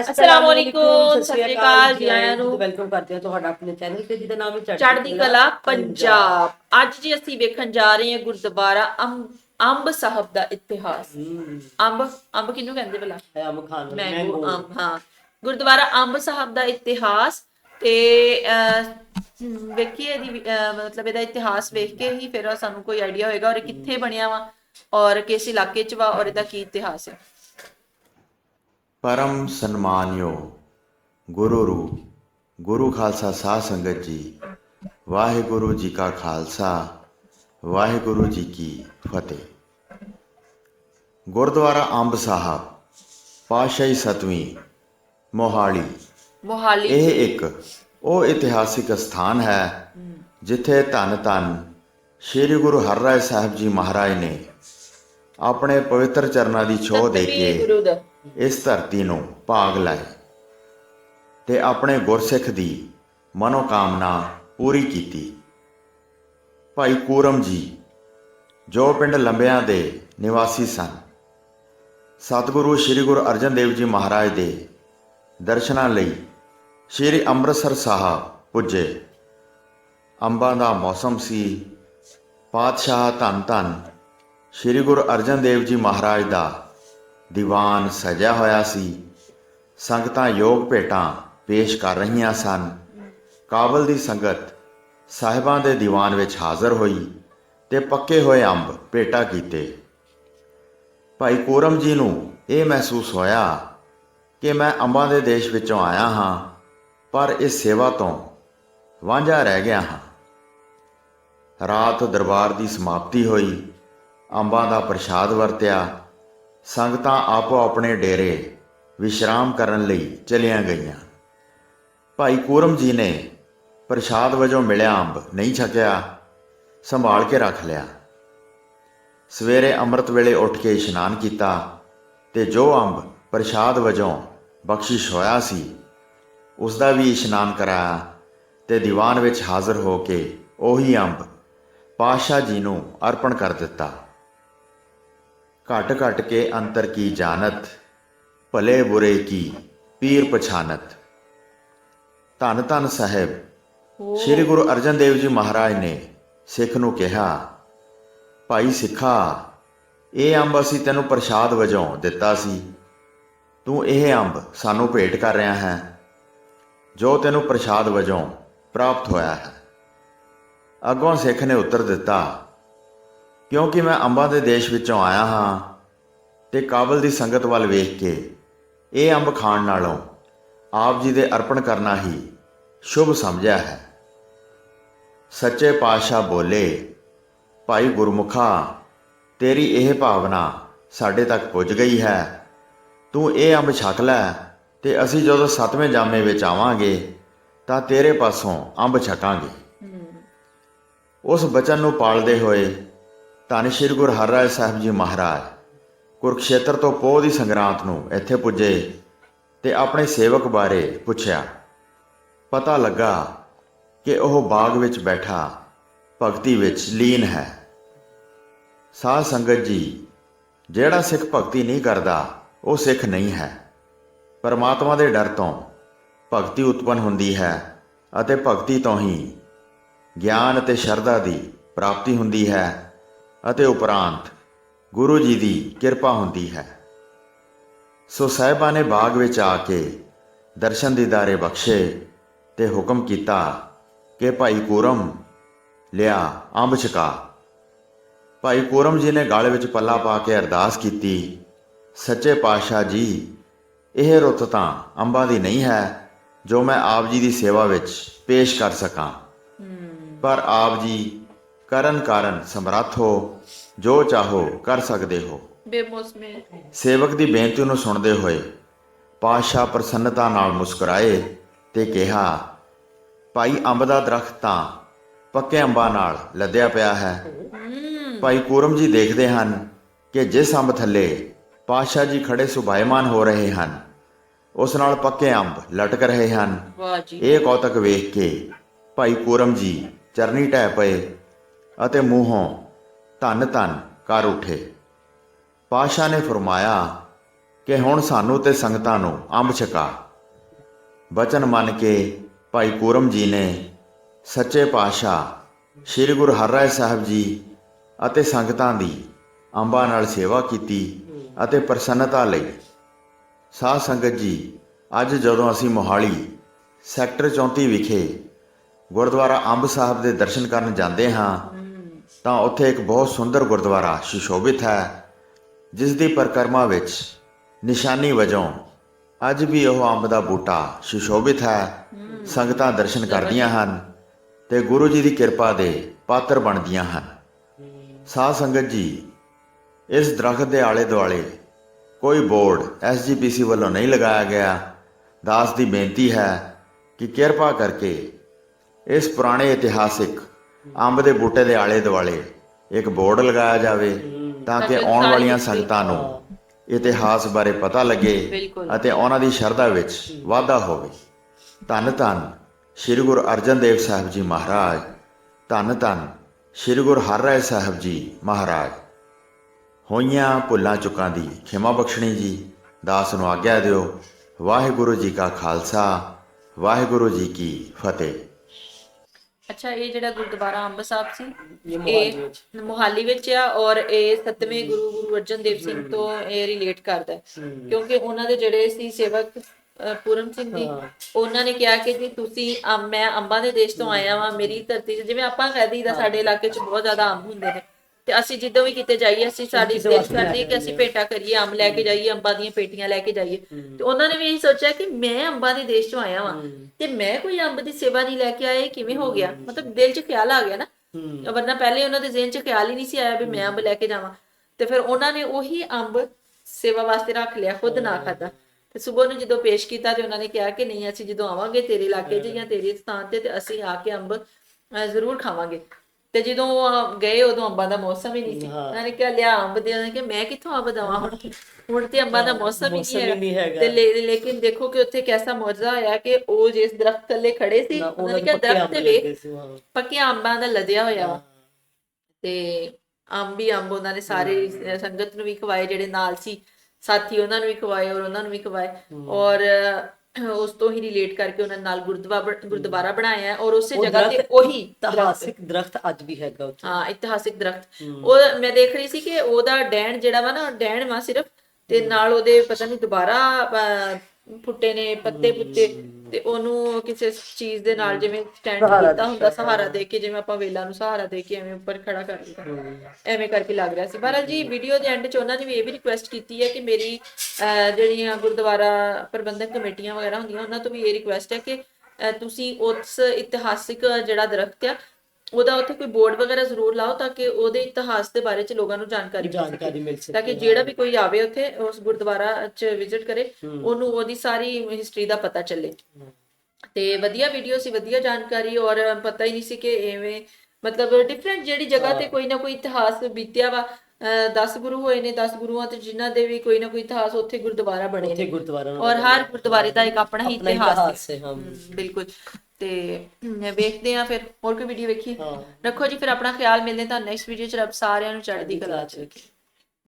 ਅਸਲਾਮ ਵਾਲੇਕੁਮ, ਸਤਿ ਸ਼੍ਰੀ ਅਕਾਲ ਜੀ ਆਇਆਂ ਨੂੰ। ਵੈਲਕਮ ਕਰਦੇ ਹਾਂ ਤੁਹਾਡਾ ਆਪਣੇ ਚੈਨਲ ਤੇ ਜਿਹਦਾ ਨਾਮ ਹੈ ਚੜ੍ਹਦੀ ਕਲਾ ਪੰਜਾਬ। ਅੱਜ ਜੀ ਅਸੀਂ ਵੇਖਣ ਜਾ ਰਹੇ ਹਾਂ ਗੁਰਦੁਆਰਾ ਅੰਬ ਅੰਬ ਸਾਹਿਬ ਦਾ ਇਤਿਹਾਸ। ਅੰਬ ਅੰਬ ਕਿਹਨੂੰ ਕਹਿੰਦੇ ਭਲਾ? ਅਮ ਖਾਨ ਮੈਂਗੋ ਅੰਬ ਹਾਂ। ਗੁਰਦੁਆਰਾ ਅੰਬ ਸਾਹਿਬ ਦਾ ਇਤਿਹਾਸ ਤੇ ਵੇਖੀਏ ਇਹਦੀ ਮਤਲਬ ਇਹਦਾ ਇਤਿਹਾਸ ਵੇਖ ਕੇ ਹੀ ਫਿਰ ਸਾਨੂੰ ਕੋਈ ਆਈਡੀਆ ਹੋਏਗਾ ਔਰ ਕਿੱਥੇ ਬਣਿਆ ਵਾ ਔਰ ਕਿਸ ਇਲਾਕੇ 'ਚ ਵਾ ਔਰ ਇਹਦਾ ਕੀ ਇਤਿਹਾਸ ਹੈ। ਪਰਮ ਸਨਮਾਨਿਓ ਗੁਰੂ ਰੂ ਗੁਰੂ ਖਾਲਸਾ ਸਾਧ ਸੰਗਤ ਜੀ ਵਾਹਿਗੁਰੂ ਜੀ ਕਾ ਖਾਲਸਾ ਵਾਹਿਗੁਰੂ ਜੀ ਕੀ ਫਤਿਹ। ਗੁਰਦੁਆਰਾ ਅੰਬ ਸਾਹਿਬ ਪਾਤਸ਼ਾਹੀ ਸਤਵੀਂ ਮੋਹਾਲੀ। ਮੋਹਾਲੀ। ਇਹ ਇੱਕ ਉਹ ਇਤਿਹਾਸਿਕ ਸਥਾਨ ਹੈ ਜਿੱਥੇ ਧੰਨ ਧੰਨ ਸ੍ਰੀ ਗੁਰੂ ਹਰਿਰਾਏ ਸਾਹਿਬ ਜੀ ਮਹਾਰਾਜ ਨੇ ਆਪਣੇ ਪਵਿੱਤਰ ਚਰਨਾਂ ਦੀ ਛੋਹ ਦੇ ਕੇ ਇਸ ਧਰਤੀ ਨੂੰ ਭਾਗ ਲਾਏ ਤੇ ਆਪਣੇ ਗੁਰਸਿੱਖ ਦੀ ਮਨੋਕਾਮਨਾ ਪੂਰੀ ਕੀਤੀ। ਭਾਈ ਕੂਰਮ ਜੀ, ਜੋ ਪਿੰਡ ਲੰਬਿਆਂ ਦੇ ਨਿਵਾਸੀ ਸਨ, ਸਤਿਗੁਰੂ ਸ੍ਰੀ ਗੁਰੂ ਅਰਜਨ ਦੇਵ ਜੀ ਮਹਾਰਾਜ ਦੇ ਦਰਸ਼ਨਾਂ ਲਈ ਸ੍ਰੀ ਅੰਮ੍ਰਿਤਸਰ ਸਾਹਿਬ ਪੁੱਜੇ। ਅੰਬਾਂ ਦਾ ਮੌਸਮ ਸੀ, ਪਾਤਸ਼ਾਹ ਧੰਨ ਧੰਨ ਸ੍ਰੀ ਗੁਰੂ ਅਰਜਨ ਦੇਵ ਜੀ ਮਹਾਰਾਜ ਦਾ ਦੀਵਾਨ ਸਜਿਆ ਹੋਇਆ ਸੀ। ਸੰਗਤਾਂ ਯੋਗ ਭੇਟਾਂ ਪੇਸ਼ ਕਰ ਰਹੀਆਂ ਸਨ। ਕਾਬਲ ਦੀ ਸੰਗਤ ਸਾਹਿਬਾਂ ਦੇ ਦੀਵਾਨ ਵਿੱਚ ਹਾਜ਼ਰ ਹੋਈ ਤੇ ਪੱਕੇ ਹੋਏ ਅੰਬ ਭੇਟਾ ਕੀਤੇ। ਭਾਈ ਕੋਰਮ ਜੀ ਨੂੰ ਇਹ ਮਹਿਸੂਸ ਹੋਇਆ ਕਿ ਮੈਂ ਅੰਬਾਂ ਦੇ ਦੇਸ਼ ਵਿੱਚੋਂ ਆਇਆ ਹਾਂ, ਪਰ ਇਸ ਸੇਵਾ ਤੋਂ ਵਾਂਝਾ ਰਹਿ ਗਿਆ ਹਾਂ। ਰਾਤ ਦਰਬਾਰ ਦੀ ਸਮਾਪਤੀ ਹੋਈ। ਅੰਬਾਂ ਦਾ ਪ੍ਰਸ਼ਾਦ ਵਰਤਿਆ। ਸੰਗਤਾਂ ਆਪੋ ਆਪਣੇ ਡੇਰੇ ਵਿਸ਼ਰਾਮ ਕਰਨ ਲਈ ਚਲੀਆਂ ਗਈਆਂ। ਭਾਈ ਕੂਰਮ ਜੀ ਨੇ ਪ੍ਰਸ਼ਾਦ ਵਜੋਂ ਮਿਲਿਆ ਅੰਬ ਨਹੀਂ ਛਕਿਆ, ਸੰਭਾਲ ਕੇ ਰੱਖ ਲਿਆ। ਸਵੇਰੇ ਅੰਮ੍ਰਿਤ ਵੇਲੇ ਉੱਠ ਕੇ ਇਸ਼ਨਾਨ ਕੀਤਾ ਤੇ ਜੋ ਅੰਬ ਪ੍ਰਸ਼ਾਦ ਵਜੋਂ ਬਖਸ਼ਿਸ਼ ਹੋਇਆ ਸੀ ਉਸ ਦਾ ਵੀ ਇਸ਼ਨਾਨ ਕਰਾਇਆ ਤੇ ਦੀਵਾਨ ਵਿੱਚ ਹਾਜ਼ਰ ਹੋ ਕੇ ਉਹੀ ਅੰਬ ਪਾਤਸ਼ਾਹ ਜੀ ਨੂੰ ਅਰਪਣ ਕਰ ਦਿੱਤਾ। ਘਟ ਘਟ ਕੇ ਅੰਤਰ ਕੀ ਜਾਣਤ ਭਲੇ ਬੁਰੇ ਕੀ ਪੀਰ ਪਛਾਨਤ। ਧੰਨ ਧੰਨ ਸਾਹਿਬ ਸ੍ਰੀ ਗੁਰੂ ਅਰਜਨ ਦੇਵ ਜੀ ਮਹਾਰਾਜ ਨੇ ਸਿੱਖ ਨੂੰ ਕਿਹਾ ਭਾਈ ਸਿੱਖਾ ਇਹ ਅੰਬ ਅਸੀਂ ਤੈਨੂੰ ਪ੍ਰਸ਼ਾਦ ਵਜੋਂ ਦਿੱਤਾ ਸੀ। ਤੂੰ ਇਹ ਅੰਬ ਸਾਨੂੰ ਭੇਟ ਕਰ ਰਿਹਾ ਹੈ ਜੋ ਤੈਨੂੰ ਪ੍ਰਸ਼ਾਦ ਵਜੋਂ ਪ੍ਰਾਪਤ ਹੋਇਆ ਹੈ। ਅੱਗੋਂ ਸਿੱਖ ਨੇ ਉੱਤਰ ਦਿੱਤਾ ਕਿਉਂਕਿ ਮੈਂ ਅੰਬਾਂ ਦੇ ਦੇਸ਼ ਵਿੱਚੋਂ ਆਇਆ ਹਾਂ ਤੇ ਕਾਬਲ ਦੀ ਸੰਗਤ ਵੱਲ ਵੇਖ ਕੇ ਇਹ ਅੰਬ ਖਾਣ ਨਾਲੋਂ ਆਪ ਜੀ ਦੇ ਅਰਪਣ ਕਰਨਾ ਹੀ ਸ਼ੁਭ ਸਮਝਿਆ ਹੈ। ਸੱਚੇ ਪਾਤਸ਼ਾਹ ਬੋਲੇ ਭਾਈ ਗੁਰਮੁਖਾ ਤੇਰੀ ਇਹ ਭਾਵਨਾ ਸਾਡੇ ਤੱਕ ਪੁੱਜ ਗਈ ਹੈ। ਤੂੰ ਇਹ ਅੰਬ ਛਕ ਲੈ ਤੇ ਅਸੀਂ ਜਦੋਂ ਸਤਵੇਂ ਜਾਮੇ ਵਿੱਚ ਆਵਾਂਗੇ ਤਾਂ ਤੇਰੇ ਪਾਸੋਂ ਅੰਬ ਛਕਾਂਗੇ। ਉਸ ਬਚਨ ਨੂੰ ਪਾਲਦੇ ਹੋਏ ਧੰਨ ਸ਼੍ਰੀ ਗੁਰੂ ਹਰਿਰਾਏ ਸਾਹਿਬ ਜੀ ਮਹਾਰਾਜ। ਕੁਰਕਸ਼ੇਤਰ ਤੋਂ ਪੋਹ ਦੀ ਸੰਗਰਾਂਤ ਨੂੰ ਇੱਥੇ ਪੁੱਜੇ ਤੇ ਆਪਣੇ ਸੇਵਕ ਬਾਰੇ ਪੁੱਛਿਆ। ਪਤਾ ਲੱਗਾ ਕਿ ਉਹ ਬਾਗ ਵਿੱਚ ਬੈਠਾ, ਭਗਤੀ ਵਿੱਚ ਲੀਨ ਹੈ। ਸਾਧ ਸੰਗਤ ਜੀ, ਜਿਹੜਾ ਸਿੱਖ ਭਗਤੀ ਨਹੀਂ ਕਰਦਾ, ਉਹ ਸਿੱਖ ਨਹੀਂ ਹੈ। ਪਰਮਾਤਮਾ ਦੇ ਡਰ ਤੋਂ ਭਗਤੀ ਉਤਪੰਨ ਹੁੰਦੀ ਹੈ ਅਤੇ ਭਗਤੀ ਤੋਂ ਹੀ ਗਿਆਨ ਅਤੇ ਸ਼ਰਧਾ ਦੀ ਪ੍ਰਾਪਤੀ ਹੁੰਦੀ ਹੈ। ਅਤੇ ਉਪਰੰਤ ਗੁਰੂ ਜੀ ਦੀ ਕਿਰਪਾ ਹੁੰਦੀ ਹੈ। ਸੋ ਸਾਹਿਬਾਂ ਨੇ ਬਾਗ ਵਿੱਚ ਆ ਕੇ ਦਰਸ਼ਨ ਦੀਦਾਰੇ ਬਖਸ਼ੇ ਤੇ ਹੁਕਮ ਕੀਤਾ ਕਿ ਭਾਈ ਕੂਰਮ ਲਿਆ ਅੰਬ ਛਕਾ। ਭਾਈ ਕੂਰਮ ਜੀ ਨੇ ਗਲ ਵਿੱਚ ਪੱਲਾ ਪਾ ਕੇ ਅਰਦਾਸ ਕੀਤੀ, ਸੱਚੇ ਪਾਤਸ਼ਾਹ ਜੀ, ਇਹ ਰੁੱਤ ਤਾਂ ਅੰਬਾਂ ਦੀ ਨਹੀਂ ਹੈ, ਜੋ ਮੈਂ ਆਪ ਜੀ ਦੀ ਸੇਵਾ ਵਿੱਚ ਪੇਸ਼ ਕਰ ਸਕਾਂ। ਪਰ ਆਪ ਜੀ ਕਰਨ ਕਾਰਨ ਸਮਰੱਥ ਹੋ ਜੋ ਚਾਹੋ ਕਰ ਸਕਦੇ ਹੋ। ਬੇਮੌਸਮੇ ਸੇਵਕ ਦੀ ਬੇਨਤੀ ਨੂੰ ਸੁਣਦੇ ਹੋਏ ਪਾਤਸ਼ਾਹ ਪ੍ਰਸੰਨਤਾ ਨਾਲ ਮੁਸਕਰਾਏ ਤੇ ਕਿਹਾ ਭਾਈ ਅੰਬ ਦਾ ਦਰਖਤ ਤਾਂ ਪੱਕੇ ਅੰਬਾਂ ਨਾਲ ਲੱਦਿਆ ਪਿਆ ਹੈ। ਭਾਈ ਕੂਰਮ ਜੀ ਦੇਖਦੇ ਹਨ ਕਿ ਜਿਸ ਅੰਬ ਥੱਲੇ ਪਾਤਸ਼ਾਹ ਜੀ ਖੜੇ ਸੁਭਾਇਮਾਨ ਹੋ ਰਹੇ ਹਨ ਉਸ ਨਾਲ ਪੱਕੇ ਅੰਬ ਲਟਕ ਰਹੇ ਹਨ। ਵਾਹ ਜੀ। ਇਹ ਕੌਤਕ ਵੇਖ ਕੇ ਭਾਈ ਕੂਰਮ ਜੀ ਚਰਨੀ ਟਹਿ ਪਏ ਅਤੇ ਮੂੰਹੋਂ ਧੰਨ ਧੰਨ ਕਰ ਉਠੇ। ਪਾਸ਼ਾ ਨੇ ਫਰਮਾਇਆ ਕਿ ਹੁਣ ਸਾਨੂੰ ਤੇ ਸੰਗਤਾਂ ਨੂੰ ਅੰਬ ਛਕਾ। ਬਚਨ ਮੰਨ ਕੇ ਭਾਈ ਪੂਰਮ ਜੀ ਨੇ ਸੱਚੇ ਪਾਤਸ਼ਾਹ ਸ੍ਰੀ ਗੁਰੂ ਹਰਿਰਾਏ ਸਾਹਿਬ ਜੀ ਅਤੇ ਸੰਗਤਾਂ ਦੀ ਅੰਬਾਂ ਨਾਲ ਸੇਵਾ ਕੀਤੀ ਅਤੇ ਪ੍ਰਸੰਨਤਾ ਲਈ। ਸਾਧ ਸੰਗਤ ਜੀ, ਅੱਜ ਜਦੋਂ ਅਸੀਂ ਮੋਹਾਲੀ ਸੈਕਟਰ 34 ਵਿਖੇ ਗੁਰਦੁਆਰਾ ਅੰਬ ਸਾਹਿਬ ਦੇ ਦਰਸ਼ਨ ਕਰਨ ਜਾਂਦੇ ਹਾਂ ਤਾਂ ਉੱਥੇ ਇੱਕ ਬਹੁਤ ਸੁੰਦਰ ਗੁਰਦੁਆਰਾ ਸੁਸ਼ੋਭਿਤ ਹੈ ਜਿਸ ਦੀ ਪਰਿਕਰਮਾ ਵਿੱਚ ਨਿਸ਼ਾਨੀ ਵਜੋਂ ਅੱਜ ਵੀ ਉਹ ਅੰਬ ਦਾ ਬੂਟਾ ਸੁਸ਼ੋਭਿਤ ਹੈ, ਸੰਗਤਾਂ ਦਰਸ਼ਨ ਕਰਦੀਆਂ ਹਨ ਤੇ ਗੁਰੂ ਜੀ ਦੀ ਕਿਰਪਾ ਦੇ ਪਾਤਰ ਬਣਦੀਆਂ ਹਨ। ਸਾਧ ਸੰਗਤ ਜੀ, ਇਸ ਦਰਖਤ ਦੇ ਆਲੇ ਦੁਆਲੇ ਕੋਈ ਬੋਰਡ ਐਸਜੀਪੀਸੀ ਵੱਲੋਂ ਨਹੀਂ ਲਗਾਇਆ ਗਿਆ। ਦਾਸ ਦੀ ਬੇਨਤੀ ਹੈ ਕਿ ਕਿਰਪਾ ਕਰਕੇ ਇਸ ਪੁਰਾਣੇ ਇਤਿਹਾਸਿਕ ਅੰਬ ਦੇ ਬੂਟੇ ਦੇ ਆਲੇ ਦੁਆਲੇ ਇੱਕ ਬੋਰਡ ਲਗਾਇਆ ਜਾਵੇ ਤਾਂ ਕਿ ਆਉਣ ਵਾਲੀਆਂ ਸੰਗਤਾਂ ਨੂੰ ਇਤਿਹਾਸ ਬਾਰੇ ਪਤਾ ਲੱਗੇ। ਅਤੇ ਉਹਨਾਂ ਦੀ ਸ਼ਰਧਾ ਵਿੱਚ ਵਾਧਾ ਹੋਵੇ। ਧੰਨ ਧੰਨ ਸ੍ਰੀ ਗੁਰੂ ਅਰਜਨ ਦੇਵ ਸਾਹਿਬ ਜੀ ਮਹਾਰਾਜ। ਧੰਨ ਧੰਨ ਸ੍ਰੀ ਗੁਰੂ ਹਰਿਰਾਏ ਸਾਹਿਬ ਜੀ ਮਹਾਰਾਜ। ਹੋਈਆਂ ਭੁੱਲਾਂ ਚੁੱਕਾਂ ਦੀ ਖਿਮਾ ਬਖਸ਼ਣੀ ਜੀ। ਦਾਸ ਨੂੰ ਆਗਿਆ ਦਿਓ। ਵਾਹਿਗੁਰੂ ਜੀ ਕਾ ਖਾਲਸਾ। ਵਾਹਿਗੁਰੂ ਜੀ ਕੀ ਫਤਿਹ। ਅੱਛਾ ਇਹ ਜਿਹੜਾ ਗੁਰਦੁਆਰਾ ਅੰਬ ਸਾਹਿਬ ਸੀ ਇਹ ਮੋਹਾਲੀ ਵਿੱਚ। ਮੋਹਾਲੀ ਵਿੱਚ ਆ ਔਰ ਇਹ ਸਤਵੇਂ ਗੁਰੂ ਗੁਰੂ ਅਰਜਨ ਦੇਵ ਸਿੰਘ ਤੋਂ ਇਹ ਰਿਲੇਟ ਕਰਦਾ ਹੈ। ਕਿਉਂਕਿ ਉਹਨਾਂ ਦੇ ਜਿਹੜੇ ਸੀ ਸੇਵਕ ਪੂਰਨ ਸਿੰਘ ਜੀ ਉਹਨਾਂ ਨੇ ਕਿਹਾ ਕਿ ਜੀ ਤੁਸੀਂ ਮੈਂ ਅੰਬਾਂ ਦੇ ਦੇਸ਼ ਤੋਂ ਆਇਆ ਵਾਂ ਮੇਰੀ ਧਰਤੀ 'ਚ ਜਿਵੇਂ ਆਪਾਂ ਕਹਿ ਦਈਦਾ ਸਾਡੇ ਇਲਾਕੇ 'ਚ ਬਹੁਤ ਜ਼ਿਆਦਾ ਅੰਬ ਹੁੰਦੇ ਨੇ। ਤੇ ਅਸੀਂ ਜਦੋਂ ਵੀ ਕਿਤੇ ਜਾਈਏ ਅਸੀਂ ਸਾਡੀ ਲੈ ਕਰਦੀ ਕਿ ਅਸੀਂ ਭੇਟਾ ਕਰੀਏ ਅੰਬ ਲੈ ਕੇ ਜਾਈਏ ਅੰਬਾਂ ਦੀਆਂ ਪੇਟੀਆਂ ਲੈ ਕੇ ਜਾਈਏ। ਤੇ ਉਹਨਾਂ ਨੇ ਵੀ ਇਹੀ ਸੋਚਿਆ ਕਿ ਮੈਂ ਅੰਬਾਂ ਦੇ ਦੇਸ਼ ਤੋਂ ਆਇਆ ਵਾਂ। ਤੇ ਮੈਂ ਕੋਈ ਅੰਬ ਦੀ ਸੇਵਾ ਨਹੀਂ ਲੈ ਕੇ ਆਇਆ ਕਿਵੇਂ ਹੋ ਗਿਆ? ਮਤਲਬ ਦਿਲ 'ਚ ਖਿਆਲ ਆ ਗਿਆ ਨਾ। ਵਰਨਾ ਪਹਿਲੇ ਉਹਨਾਂ ਦੇ ਜ਼ਿਹਨ 'ਚ ਖਿਆਲ ਹੀ ਨਹੀਂ ਸੀ ਆਇਆ ਵੀ ਮੈਂ ਅੰਬ ਲੈ ਕੇ ਜਾਵਾਂ। ਤੇ ਫਿਰ ਉਹਨਾਂ ਨੇ ਉਹੀ ਅੰਬ ਸੇਵਾ ਵਾਸਤੇ ਰੱਖ ਲਿਆ ਖੁਦ ਨਾ ਖਾਦਾ ਤੇ ਸਵੇਰ ਨੂੰ ਜਦੋਂ ਪੇਸ਼ ਕੀਤਾ ਤੇ ਉਹਨਾਂ ਨੇ ਕਿਹਾ ਕਿ ਨਹੀਂ ਅਸੀਂ ਜਦੋਂ ਆਵਾਂਗੇ ਤੇਰੇ ਇਲਾਕੇ 'ਚ ਜਾਂ ਤੇਰੇ ਸਥਾਨ ਤੇ ਤੇ ਅਸੀਂ ਆ ਕੇ ਅੰਬ ਜ਼ਰੂਰ ਖਾਵਾਂਗੇ। ਤੇ ਜਦੋਂ ਉਹ, ਅਹ, ਗਏ ਉਦੋਂ ਅੰਬਾਂ ਦਾ ਮੌਸਮ ਹੀ ਨਹੀਂ ਸੀ। ਉਹਨਾਂ ਨੇ ਕਿਹਾ ਲਿਆ ਅੰਬ ਦੇ। ਉਹਨਾਂ ਨੇ ਕਿ ਮੈਂ ਕਿੱਥੋਂ ਅੰਬ ਦਵਾਂ ਹੁਣ? ਹੁਣ ਤੇ ਅੰਬਾਂ ਦਾ ਮੌਸਮ ਹੀ ਮੌਸਮ ਹੀ ਨਹੀਂ ਨਹੀਂ ਹੈਗਾ। ਹੈਗਾ। ਤੇ ਲੇ- ਲੇਕਿਨ ਦੇਖੋ ਕਿ ਉੱਥੇ ਕਿਹਦਾ ਮੌਜਜ਼ਾ ਹੋਇਆ ਕਿ ਉਹ ਜਿਸ ਦਰਖਤ ਥੱਲੇ ਖੜੇ ਸੀ ਨਾ, ਉਹਨਾਂ ਨੇ ਕਿਹਾ ਪੱਕੇ ਦਰਖਤ ਅੰਬ ਤੇ ਲੱਗੇ ਵੇਖ। ਸੀ, ਹਾਂ। ਪੱਕੇ ਅੰਬਾਂ ਦਾ ਲਦਿਆ ਹੋਇਆ। ਵਾ ਤੇ ਅੰਬ ਹੀ ਅੰਬ ਉਹਨਾਂ ਨੇ ਸਾਰੇ ਸੰਗਤ ਨੂੰ ਵੀ ਖਵਾਏ ਜਿਹੜੇ ਨਾਲ ਸੀ ਸਾਥੀ ਉਹਨਾਂ ਨੂੰ ਵੀ ਖਵਾਏ ਔਰ ਉਹਨਾਂ ਨੂੰ ਵੀ ਖਵਾਏ। ਔਰ ਉਸ ਤੋਂ ਹੀ ਰਿਲੇਟ ਕਰਕੇ ਉਹਨਾਂ ਨਾਲ ਗੁਰਦੁਆਰਾ ਗੁਰਦੁਆਰਾ ਬਣਾਇਆ ਹੈ ਔਰ ਉਸੇ ਜਗ੍ਹਾ ਤੇ ਉਹੀ ਇਤਿਹਾਸਿਕ ਦਰਖਤ ਅੱਜ ਵੀ ਹੈਗਾ ਉੱਥੇ। ਹਾਂ ਇਤਿਹਾਸਿਕ ਦਰਖਤ। ਉਹ ਮੈਂ ਦੇਖ ਰਹੀ ਸੀ ਕਿ ਉਹਦਾ ਡੈਣ ਜਿਹੜਾ ਵਾ ਨਾ ਡੈਣ ਵਾ ਸਿਰਫ ਤੇ ਨਾਲ ਉਹਦੇ ਪਤਾ ਨਹੀਂ ਦੁਬਾਰਾ ਫੁੱਟੇ ਨੇ ਪੱਤੇ ਪੁੱਤੇ ਤੇ ਉਹਨੂੰ ਕਿਸੇ ਚੀਜ਼ ਦੇ ਨਾਲ ਜਿਵੇਂ ਸਟੈਂਡ ਕੀਤਾ ਹੁੰਦਾ ਸਹਾਰਾ ਦੇ ਕੇ ਜਿਵੇਂ ਆਪਾਂ ਵੇਲਾਂ ਨੂੰ ਸਹਾਰਾ ਦੇ ਕੇ ਐਵੇਂ ਉੱਪਰ ਖੜਾ ਕਰ ਦਿੱਤਾ। ਐਵੇਂ ਕਰਕੇ ਲੱਗ ਰਿਹਾ ਸੀ। ਪਰ ਜੀ ਵੀਡੀਓ ਦੇ ਐਂਡ 'ਚ ਉਹਨਾਂ ਨੇ ਵੀ ਇਹ ਵੀ ਰਿਕੁਐਸਟ ਕੀਤੀ ਹੈ ਕਿ ਮੇਰੀ ਜਿਹੜੀਆਂ ਗੁਰਦੁਆਰਾ ਪ੍ਰਬੰਧਕ ਕਮੇਟੀਆਂ ਵਗੈਰਾ ਹੁੰਦੀਆਂ ਉਹਨਾਂ ਤੋਂ ਵੀ ਇਹ ਰਿਕੁਐਸਟ ਹੈ ਕਿ ਤੁਸੀਂ ਉਸ ਇਤਿਹਾਸਿਕ ਜਿਹੜਾ ਦਰਖਤ ਆ ਉਹਦਾ ਉੱਥੇ ਕੋਈ ਬੋਰਡ ਵਗੈਰਾ ਜ਼ਰੂਰ ਲਾਓ ਤਾਂ ਕਿ ਉਹਦੇ ਇਤਿਹਾਸ ਦੇ ਬਾਰੇ ਚ ਲੋਕਾਂ ਨੂੰ ਜਾਣਕਾਰੀ ਮਿਲ ਜਾਣਕਾਰੀ ਮਿਲ ਸਕੇ ਤਾਂ ਕਿ ਜਿਹੜਾ ਵੀ ਕੋਈ ਆਵੇ ਉੱਥੇ ਉਸ ਗੁਰਦੁਆਰਾ ਚ ਵਿਜ਼ਿਟ ਕਰੇ ਉਹਨੂੰ ਉਹਦੀ ਸਾਰੀ ਹਿਸਟਰੀ ਦਾ ਪਤਾ ਚੱਲੇ। ਤੇ ਵਧੀਆ ਵੀਡੀਓ ਸੀ ਵਧੀਆ ਜਾਣਕਾਰੀ ਔਰ ਪਤਾ ਹੀ ਨਹੀਂ ਸੀ ਕਿ ਐਵੇਂ ਮਤਲਬ ਡਿਫਰੈਂਟ ਜਿਹੜੀ ਜਗ੍ਹਾ ਤੇ ਕੋਈ ਨਾ ਕੋਈ ਇਤਿਹਾਸ ਬੀਤਿਆ ਵਾ 10 ਗੁਰੂ ਹੋਏ ਨੇ 10 ਗੁਰੂਆਂ ਤੇ ਜਿਨ੍ਹਾਂ ਦੇ ਵੀ ਕੋਈ ਨਾ ਕੋਈ ਇਤਿਹਾਸ ਉੱਥੇ ਗੁਰਦੁਆਰਾ ਬਣੇ ਉੱਥੇ ਨੇ। ਗੁਰਦੁਆਰਾ ਔਰ ਹਰ ਗੁਰਦੁਆਰੇ ਦਾ ਇੱਕ ਆਪਣਾ ਹੀ ਇਤਿਹਾਸ ਹੈ, ਬਿਲਕੁਲ। ਤੇ ਵੇਖਦੇ ਆ ਫਿਰ ਹੋਰ ਕੋਈ ਵੀਡੀਓ ਵੇਖੀ। ਰੱਖੋ ਜੀ ਫਿਰ ਆਪਣਾ ਖਿਆਲ ਮਿਲਦੇ ਤਾਂ ਨੈਕਸਟ ਵੀਡੀਓ ਚ ਰੱਬ ਸਾਰਿਆਂ ਨੂੰ ਚੜ੍ਹਦੀ ਕਲਾ ਚ ਚ